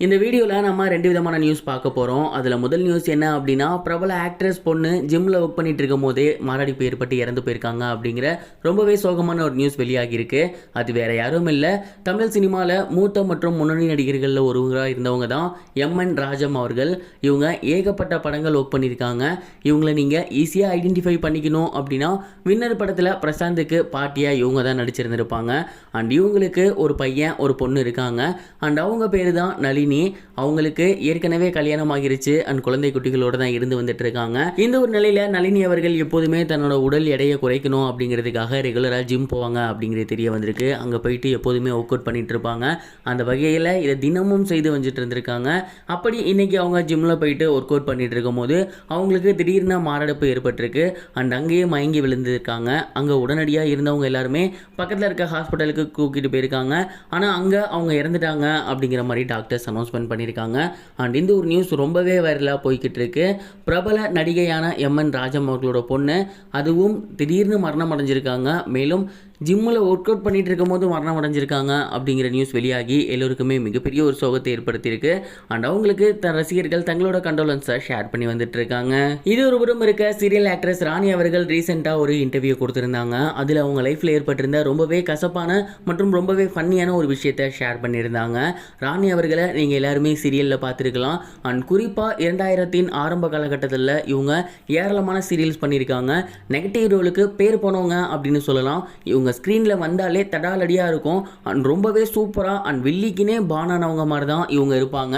இந்த வீடியோவில் நம்ம ரெண்டு விதமான நியூஸ் பார்க்க போகிறோம் அதில் முதல் நியூஸ் என்ன அப்படின்னா பிரபல ஆக்ட்ரஸ் பொண்ணு ஜிம்மில் ஒர்க் பண்ணிட்டு இருக்கும் போதே மாரடைப்பு ஏற்பட்டு இறந்து போயிருக்காங்க அப்படிங்கிற ரொம்பவே சோகமான ஒரு நியூஸ் வெளியாகியிருக்கு அது வேற யாரும் இல்லை. தமிழ் சினிமாவில் மூத்த மற்றும் முன்னணி நடிகர்களில் ஒருவராக இருந்தவங்க தான் எம்என் ராஜம் அவர்கள். இவங்க ஏகப்பட்ட படங்கள் ஒர்க் பண்ணியிருக்காங்க. இவங்களை நீங்கள் ஈஸியாக ஐடென்டிஃபை பண்ணிக்கணும் அப்படின்னா வின்னர் படத்தில் பிரசாந்துக்கு பாட்டியாக இவங்க தான் நடிச்சிருந்திருப்பாங்க. அண்ட் இவங்களுக்கு ஒரு பையன் ஒரு பொண்ணு இருக்காங்க. அண்ட் அவங்க பேர் தான் நளினி அவங்களுக்கு ஏற்கனவே கல்யாணம் ஆகிருச்சு அண்ட் குழந்தை குட்டிகளோட தான் இருந்து வந்துட்டு இருக்காங்க இந்த ஒரு நிலையில நளினி அவர்கள் எப்போதுமே தன்னோட உடல் எடையை குறைக்கணும் அப்படிங்கிறதுக்காக ரெகுலராக ஜிம் போவாங்க அப்படிங்கிறது தெரிய வந்திருக்கு. அங்கே போயிட்டு எப்போதுமே ஒர்க் அவுட் பண்ணிட்டு இருப்பாங்க அந்த வகையில் இதை தினமும் செய்து வந்துட்டு இருந்திருக்காங்க அப்படி இன்னைக்கு அவங்க ஜிம்மில் போயிட்டு ஒர்க் அவுட் பண்ணிட்டு இருக்கும்போது அவங்களுக்கு திடீர்னு மாரடைப்பு ஏற்பட்டிருக்கு. அண்ட் அங்கேயே மயங்கி விழுந்திருக்காங்க. அங்கே உடனடியாக இருந்தவங்க எல்லாருமே பக்கத்தில் இருக்க ஹாஸ்பிட்டலுக்கு கூக்கிட்டு போயிருக்காங்க. ஆனால் அங்கே அவங்க இறந்துட்டாங்க அப்படிங்கிற மாதிரி டாக்டர்ஸ் அனௌன்ஸ்மெண்ட் பண்ணியிருக்காங்க அண்ட் இந்த ஒரு நியூஸ் ரொம்பவே வைரலாக போய்கிட்டு இருக்கு பிரபல நடிகையான எம்என் ராஜம் அவர்களோட பொண்ணு அதுவும் திடீர்னு மரணம் அடைஞ்சிருக்காங்க. மேலும் ஜிம்மில் ஒர்க் அவுட் பண்ணிட்டு இருக்கும்போது மரணம் அடைஞ்சிருக்காங்க அப்படிங்கிற நியூஸ் வெளியாகி எல்லோருக்குமே மிகப்பெரிய ஒரு சோகத்தை ஏற்படுத்தியிருக்கு. அண்ட் அவங்களுக்கு தன் ரசிகர்கள் தங்களோட கண்டோலன்ஸை ஷேர் பண்ணி வந்துட்டு இருக்காங்க இது ஒரு புறம் இருக்க சீரியல் ஆக்ட்ரஸ் ராணி அவர்கள் ரீசெண்டாக ஒரு இன்டர்வியூ கொடுத்துருந்தாங்க. அதில் அவங்க லைஃப்பில் ஏற்பட்டிருந்த ரொம்பவே கசப்பான மற்றும் ரொம்பவே ஃபன்னியான ஒரு விஷயத்தை ஷேர் பண்ணியிருந்தாங்க. ராணி அவர்களை நீங்கள் எல்லாருமே சீரியலில் பார்த்துருக்கலாம். அண்ட் குறிப்பாக இரண்டாயிரத்தின் ஆரம்ப காலகட்டத்தில் இவங்க ஏராளமான சீரியல்ஸ் பண்ணியிருக்காங்க. நெகட்டிவ் ரோலுக்கு பேர் போனவங்க அப்படின்னு சொல்லலாம். இவங்க ஸ்க்ரீனில் வந்தாலே தடாலடியாக இருக்கும். அண்ட் ரொம்பவே சூப்பராக அண்ட் வில்லிக்குனே பானானவங்க மாதிரி தான் இவங்க இருப்பாங்க.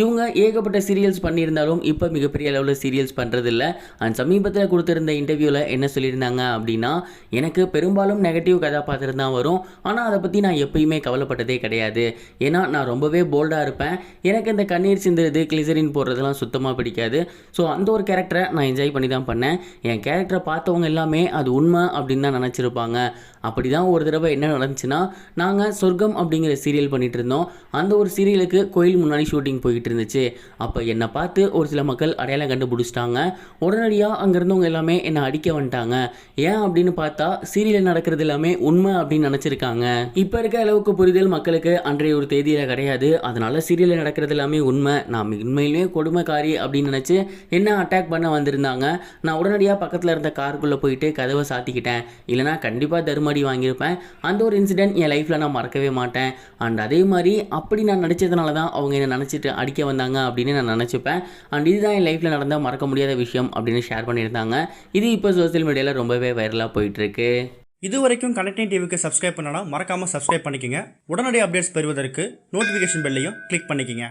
இவங்க ஏகப்பட்ட சீரியல்ஸ் பண்ணியிருந்தாலும் இப்போ மிகப்பெரிய அளவில் சீரியல்ஸ் பண்ணுறதில்ல அண்ட் சமீபத்தில் கொடுத்துருந்த இன்டர்வியூவில் என்ன சொல்லியிருந்தாங்க அப்படின்னா எனக்கு பெரும்பாலும் நெகட்டிவ் கதாபாத்திரம் தான் வரும். ஆனால் அதை பற்றி நான் எப்பயுமே கவலைப்பட்டதே கிடையாது. ஏன்னா நான் ரொம்பவே போல்டாக இருப்பேன். எனக்கு இந்த கண்ணீர் சிந்துறது கிளிசரின் போடுறதெல்லாம் சுத்தமாக பிடிக்காது. ஸோ அந்த ஒரு கேரக்டரை நான் என்ஜாய் பண்ணி தான் பண்ணேன். என் கேரக்டரை பார்த்தவங்க எல்லாமே அது உண்மை அப்படின்னு தான் நினச்சிருப்பாங்க. அப்படி தான் ஒரு தடவை என்ன நடந்துச்சுன்னா நாங்கள் சொர்க்கம் அப்படிங்கிற சீரியல் பண்ணிகிட்டு இருந்தோம் அந்த ஒரு சீரியலுக்கு கோயில் முன்னாடி ஷூட்டிங் போயிட்டு இருந்துச்சு அப்போ என்னை பார்த்து ஒரு சில மக்கள் அடையாளம் கண்டுபிடிச்சிட்டாங்க. உடனடியாக அங்கே இருந்தவங்க எல்லாமே என்னை அடிக்க வந்துட்டாங்க. ஏன் அப்படின்னு பார்த்தா சீரியலில் நடக்கிறது எல்லாமே உண்மை அப்படின்னு நினச்சிருக்காங்க. இப்போ இருக்க அளவுக்கு புரிதல் மக்களுக்கு அன்றைய ஒரு தேதியில் கிடையாது. அதனால் சீரியலில் நடக்கிறது எல்லாமே உண்மை. நான் உண்மையிலேயே கொடுமைக்காரி அப்படின்னு நினச்சி என்ன அட்டாக் பண்ண வந்திருந்தாங்க. நான் உடனடியாக பக்கத்தில் இருந்த காருக்குள்ளே போயிட்டு கதவை சாத்திக்கிட்டேன். இல்லைனா கண்டிப்பாக தருமடி வாங்கியிருப்பேன். அந்த ஒரு இன்சிடென்ட் என் லைஃப்பில் நான் மறக்கவே மாட்டேன். அண்ட் அதே மாதிரி அப்படி நான் நடித்ததுனால தான் அவங்க என்னை நினச்சிட்டு அடிக்க வந்தாங்க அப்படின்னு நான் நினச்சிப்பேன். அண்ட் இதுதான் என் லைஃப்பில் நடந்த மறக்க முடியாத விஷயம் அப்படின்னு ஷேர் பண்ணியிருந்தாங்க. இது இப்போ சோசியல் மீடியாவில் ரொம்பவே வைரலாக போயிட்டுருக்கு. இது வரைக்கும் கனெக்டிங் டிவிக்கு சப்ஸ்கிரைப் பண்ணனா மறக்காமல் சப்ஸ்கிரைப் பண்ணிக்கங்க. உடனடி அப்டேட்ஸ் பெறுவதற்கு நோட்டிஃபிகேஷன் பெல்லையும் கிளிக் பண்ணிக்கங்க.